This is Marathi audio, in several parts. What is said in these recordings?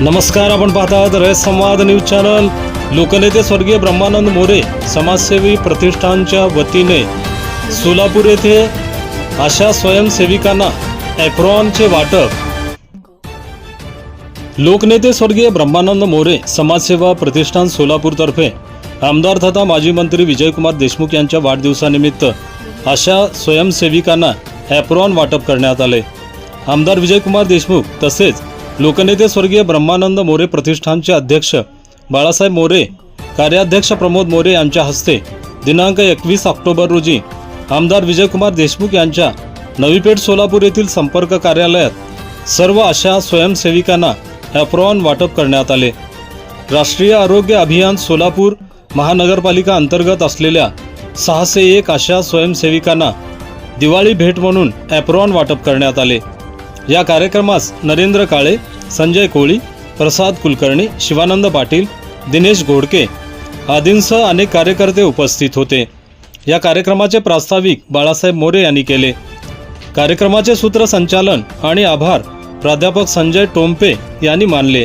नमस्कार आपण पाहता आहोत रयत संवाद न्यूज चॅनल. लोकनेते स्वर्गीय ब्रह्मानंद मोरे समाजसेवी प्रतिष्ठानच्या वतीने सोलापूर येथे अशा स्वयंसेविकांना ॲप्रॉनचे वाटप. लोकनेते स्वर्गीय ब्रह्मानंद मोरे समाजसेवा प्रतिष्ठान सोलापूरतर्फे आमदार तथा माजी मंत्री विजयकुमार देशमुख यांच्या वाढदिवसानिमित्त अशा स्वयंसेविकांना ॲप्रॉन वाटप करण्यात आले. आमदार विजयकुमार देशमुख तसेच लोकनेते स्वर्गीय ब्रह्मानंद मोरे प्रतिष्ठानचे अध्यक्ष बाळासाहेब मोरे कार्याध्यक्ष प्रमोद मोरे यांच्या हस्ते दिनांक एकवीस ऑक्टोबर रोजी आमदार विजयकुमार देशमुख यांच्या नवीपेठ सोलापूर येथील संपर्क कार्यालयात सर्व अशा स्वयंसेविकांना ॲप्रॉन वाटप करण्यात आले. राष्ट्रीय आरोग्य अभियान सोलापूर महानगरपालिका अंतर्गत असलेल्या सहाशे एक अशा स्वयंसेविकांना दिवाळी भेट म्हणून ॲप्रॉन वाटप करण्यात आले. या कार्यक्रमास नरेंद्र काळे संजय कोळी प्रसाद कुलकर्णी शिवानंद पाटील दिनेश घोडके आदींसह अनेक कार्यकर्ते उपस्थित होते. या कार्यक्रमाचे प्रास्ताविक बाळासाहेब मोरे यांनी केले. कार्यक्रमाचे सूत्रसंचालन आणि आभार प्राध्यापक संजय टोंपे यांनी मानले.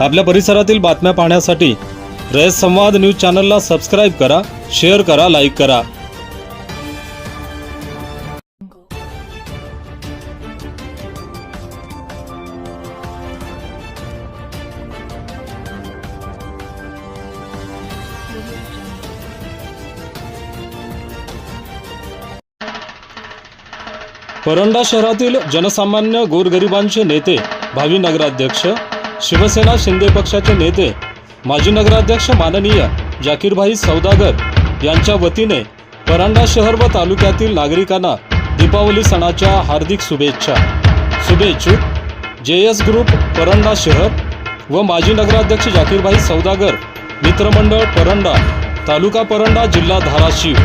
आपल्या परिसरातील बातम्या पाहण्यासाठी रयत संवाद न्यूज चॅनलला सबस्क्राईब करा शेअर करा लाईक करा. परंडा शहरातील जनसामान्य गोरगरिबांचे नेते भावी नगराध्यक्ष शिवसेना शिंदे पक्षाचे नेते माजी नगराध्यक्ष माननीय जाकीरभाई सौदागर यांच्या वतीने परांडा शहर व तालुक्यातील नागरिकांना दीपावली सणाच्या हार्दिक शुभेच्छा. शुभेच्छुक जे एस ग्रुप परंडा शहर व माजी नगराध्यक्ष जाकीरभाई सौदागर मित्रमंडळ परंडा तालुका परंडा जिल्हा धाराशिव.